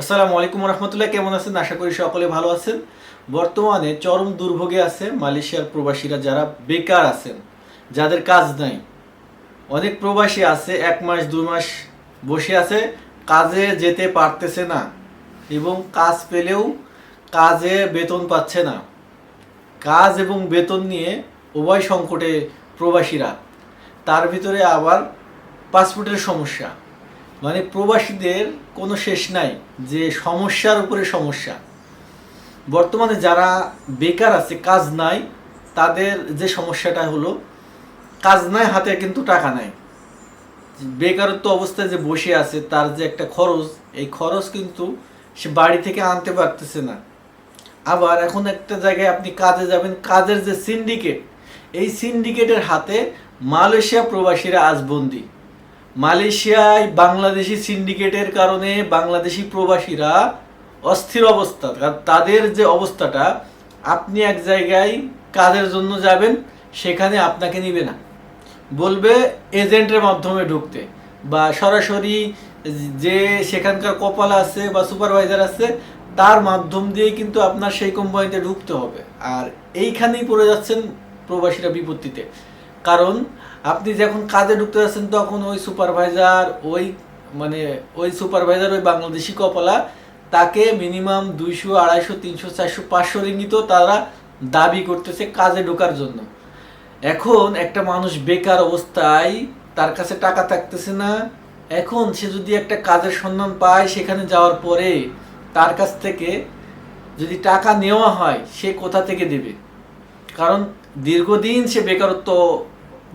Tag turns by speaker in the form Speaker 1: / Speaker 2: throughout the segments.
Speaker 1: আসসালামু আলাইকুম রহমতুল্লাহ, কেমন আছেন? আশা করি সকলে ভালো আছেন। বর্তমানে চরম দুর্ভোগে আছে মালয়েশিয়ার প্রবাসীরা যারা বেকার আছেন, যাদের কাজ নাই। অনেক প্রবাসী আছে, এক মাস দু মাস বসে আছে, কাজে যেতে পারতেছে না এবং কাজ পেলেও কাজে বেতন পাচ্ছে না। কাজ এবং বেতন নিয়ে উভয় সংকটে প্রবাসীরা। তার ভিতরে আবার পাসপোর্টের সমস্যা। মানে প্রবাসীদের কোনো শেষ নাই, যে সমস্যার উপরে সমস্যা। বর্তমানে যারা বেকার আছে, কাজ নাই, তাদের যে সমস্যাটা হলো, কাজ নাই, হাতে কিন্তু টাকা নাই। বেকারত্ব অবস্থায় যে বসে আছে, তার যে একটা খরচ, এই খরচ কিন্তু সে বাড়ি থেকে আনতে পারতেছে না। আবার এখন একটা জায়গায় আপনি কাজে যাবেন, কাজের যে সিন্ডিকেট, এই সিন্ডিকেটের হাতে মালয়েশিয়া প্রবাসীরা আজ বন্দী। মালয়েশিয়ায় বাংলাদেশি সিন্ডিকেটের কারণে বাংলাদেশি প্রবাসীরা অস্থির অবস্থা। তাদের যে অবস্থাটা, আপনি এক জায়গায় কাজের জন্য যাবেন, সেখানে আপনাকে নিবে না। বলবে এজেন্টের মাধ্যমে ঢুকতে বা সরাসরি যে সেখানকার কপাল আছে বা সুপারভাইজার আছে, তার মাধ্যম দিয়ে কিন্তু আপনার সেই কোম্পানিতে ঢুকতে হবে। আর এইখানেই পড়ে যাচ্ছেন প্রবাসীরা বিপত্তিতে। কারণ আপনি যখন কাজে ঢুকতে যাচ্ছেন তখন ওই সুপারভাইজার, ওই মানে ওই সুপারভাইজার, ওই বাংলাদেশি কপালা, তাকে মিনিমাম দুইশো, আড়াইশো, তিনশো, চারশো, পাঁচশো রিঙ্গিতও তারা দাবি করতেছে কাজে ঢোকার জন্য। এখন একটা মানুষ বেকার অবস্থায় তার কাছে টাকা থাকতেছে না। এখন সে যদি একটা কাজের সন্ধান পায় সেখানে যাওয়ার পরে তার কাছ থেকে যদি টাকা নেওয়া হয় সে কোথা থেকে দেবে? কারণ দীর্ঘদিন সে বেকারত্ব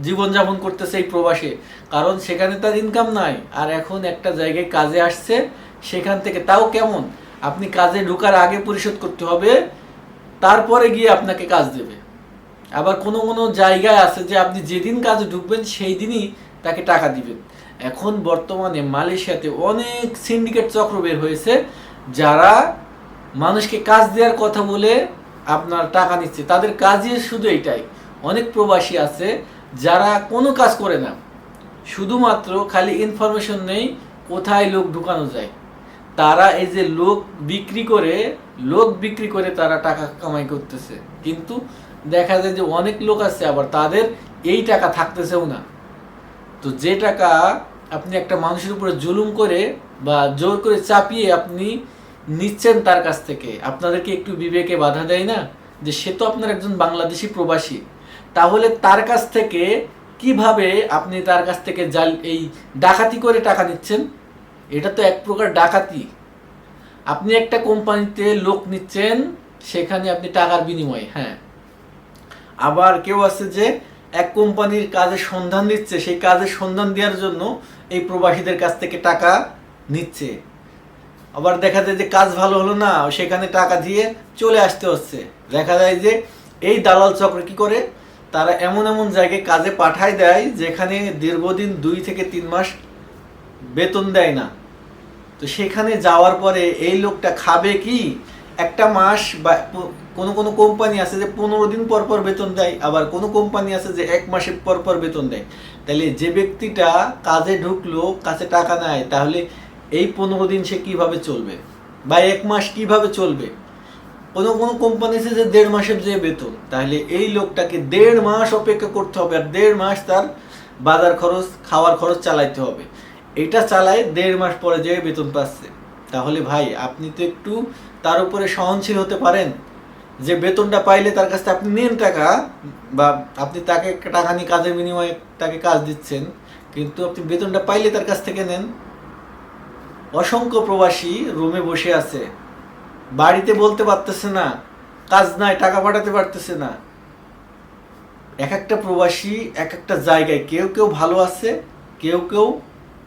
Speaker 1: জীবনযাপন করতেছে এই প্রবাসে। কারণ সেখানে তার ইনকাম নাই। আর এখন একটা জায়গায় কাজে আসছে, সেখান থেকে তাও কেমন? আপনি কাজে ঢোকার আগে পরিশোধ করতে হবে, তারপরে গিয়ে আপনাকে কাজ দেবে। আবার কোনো কোনো জায়গায় আছে যে আপনি যেদিন কাজে ঢুকবেন, সেই দিনই তাকে টাকা দিবেন। এখন বর্তমানে মালয়েশিয়াতে অনেক সিন্ডিকেট চক্র বের হয়েছে, যারা মানুষকে কাজ দেওয়ার কথা বলে আপনার টাকা নিচ্ছে, তাদের কাজই শুধু এইটাই। অনেক প্রবাসী আছে যারা কোনো কাজ করে না, শুধুমাত্র খালি ইনফরমেশন নেই কোথায় লোক ঢুকানো যায়। তারা এই যে লোক বিক্রি করে, লোক বিক্রি করে তারা টাকা কামাই করতেছে। কিন্তু দেখা যায় যে অনেক লোক আছে আবার তাদের এই টাকা থাকতেছেও না। তো যে টাকা আপনি একটা মানুষের উপরে জুলুম করে বা জোর করে চাপিয়ে আপনি নিচ্ছেন তার কাছ থেকে। আপনাদেরকে একটু বিবেকে বাধা দেয় না? যে সে তো আপনার একজন বাংলাদেশি প্রবাসী। তাহলে তার কাছ থেকে কীভাবে আপনি তার কাছ থেকে জাল, এই ডাকাতি করে টাকা নিচ্ছেন? এটা তো এক প্রকার ডাকাতি। আপনি একটা কোম্পানিতে লোক নিচ্ছেন, সেখানে আপনি টাকার বিনিময়ে হ্যাঁ। আবার কেউ আছে যে এক কোম্পানির কাজের সন্ধান দিচ্ছে, সেই কাজের সন্ধান দেওয়ার জন্য এই প্রবাসীদের কাছ থেকে টাকা নিচ্ছে। আবার দেখা যায় যে কাজ ভালো হলো না, সেখানে টাকা দিয়ে চলে আসতে হচ্ছে। দেখা যায় যে এই দালাল চক্র কি করে? তারা এমন এমন জায়গায় কাজে পাঠায় দেয় যেখানে দীর্ঘদিন দুই থেকে তিন মাস বেতন দেয় না। তো সেখানে যাওয়ার পরে এই লোকটা খাবে কি? একটা মাস বা কোনো কোনো কোম্পানি আছে যে পনেরো দিন পর পর বেতন দেয়, আবার কোনো কোম্পানি আছে যে এক মাসে পর পর বেতন দেয়। তাহলে যে ব্যক্তিটা কাজে ঢুকলো, কাছে টাকা নেয়, তাহলে এই পনেরো দিন সে কীভাবে চলবে? বা এক মাস কীভাবে চলবে? কোনো কোনো কোম্পানি আছে যে দেড় মাসের যে বেতন, তাহলে এই লোকটাকে দেড় মাস অপেক্ষা করতে হবে আর দেড় মাস তার বাজার খরচ, খাওয়ার খরচ চালাইতে হবে। এটা চালায় দেড় মাস পরে যে বেতন পাচ্ছে। তাহলে ভাই, আপনি তো একটু তার উপরে সহনশীল হতে পারেন। যে বেতনটা পাইলে তার কাছ আপনি নেন টাকা, বা আপনি তাকে টাকা নিয়ে কাজের বিনিময়ে তাকে কাজ দিচ্ছেন, কিন্তু আপনি বেতনটা পাইলে তার কাছ থেকে নেন। অসংখ্য প্রবাসী রুমে বসে আছে। বাড়িতে বলতে পারতেছে না, কাজ নাই, টাকা পাঠাতে পারতেছে না। এক একটা প্রবাসী এক একটা জায়গায় কেউ কেউ ভালো আছে, কেউ কেউ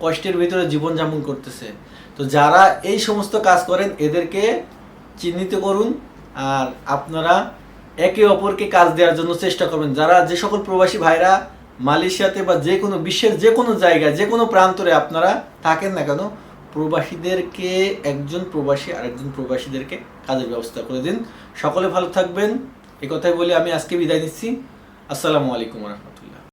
Speaker 1: কষ্টের ভিতরে জীবনযাপন করতেছে। তো যারা এই সমস্ত কাজ করেন, এদেরকে চিহ্নিত করুন আর আপনারা একে অপরকে কাজ দেওয়ার জন্য চেষ্টা করবেন। যারা যে সকল প্রবাসী ভাইরা মালয়েশিয়াতে বা যে কোনো বিশ্বের যে কোনো জায়গায়, যে কোনো প্রান্তরে আপনারা থাকেন না কেন প্রবাসীদেরকে, একজন প্রবাসী আরেকজন প্রবাসীদেরকে কাজের ব্যবস্থা করে দিন। সকলে ভালো থাকবেন। এ কথাই বলে আমি আজকে বিদায় নিচ্ছি। আসসালামু আলাইকুম রহমতুল্লাহ।